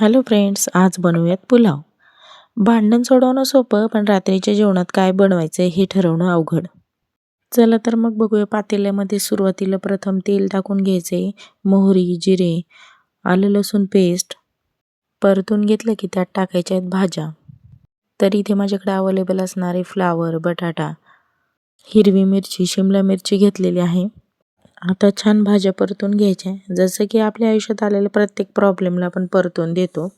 Hello friends आज बनवूयात पुलाव. भांडण सोडवणं सोपं पण रात्रीच्या जेवणात काय बनवायचं हे ठरवणं अवघड. चला तर मग बघूया पातेल्यामध्ये सुरुवातीला प्रथम तेल टाकून घ्यायचे मोहरी जिरे आलं लसूण पेस्ट. परतून घेतलं की त्यात टाकायच्या आहेत भाज्या. तर इथे माझ्याकडे अवेलेबल असणारे फ्लावर बटाटा हिरवी मिरची शिमला मिरची घेतलेली आहे. आता छान भाज्या परतून घ्यायच्या जसं की आपल्या आयुष्यात आलेल्या प्रत्येक प्रॉब्लेमला आपण परतून देतो.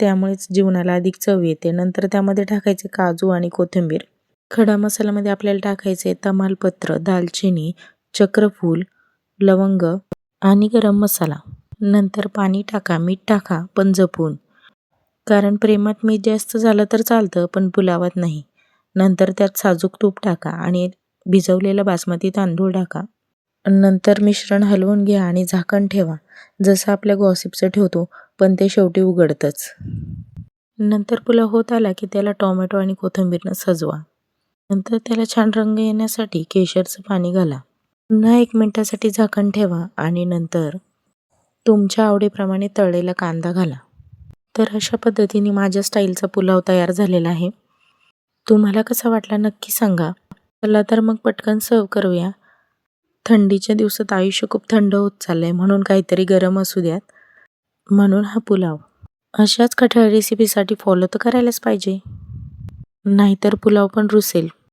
त्यामुळेच जीवनाला अधिक चव येते. नंतर त्यामध्ये टाकायचे काजू आणि कोथिंबीर. खडा मसाल्यामध्ये आपल्याला टाकायचे तमालपत्र दालचिनी चक्रफूल लवंग आणि गरम मसाला. नंतर पाणी टाका मीठ टाका पण जपून. कारण प्रेमात मीठ जास्त झालं तर चालतं पण पुलावात नाही. नंतर त्यात साजूक तूप टाका आणि भिजवलेला बासमती तांदूळ टाका. नंतर मिश्रण हलवून घ्या आणि झाकण ठेवा. जसं आपल्या गॉसिपचं ठेवतो पण ते शेवटी उघडतंच. नंतर पुलाव होत आला की त्याला टोमॅटो आणि कोथिंबीरनं सजवा. नंतर त्याला छान रंग येण्यासाठी केशरचं पाणी घाला. पुन्हा एक मिनटासाठी झाकण ठेवा आणि नंतर तुमच्या आवडीप्रमाणे तळलेला कांदा घाला. तर अशा पद्धतीने माझ्या स्टाईलचा पुलाव तयार झालेला आहे. तुम्हाला कसा वाटला नक्की सांगा. चला तर मग पटकन सर्व करूया. थंडीच्या दिवसात आयुष्य खूप थंड होत चाललं आहे म्हणून काहीतरी गरम असू द्यात. म्हणून हा पुलाव. अशाच कठळ रेसिपीसाठी फॉलो तर करायलाच पाहिजे. नाहीतर पुलाव पण रुसेल.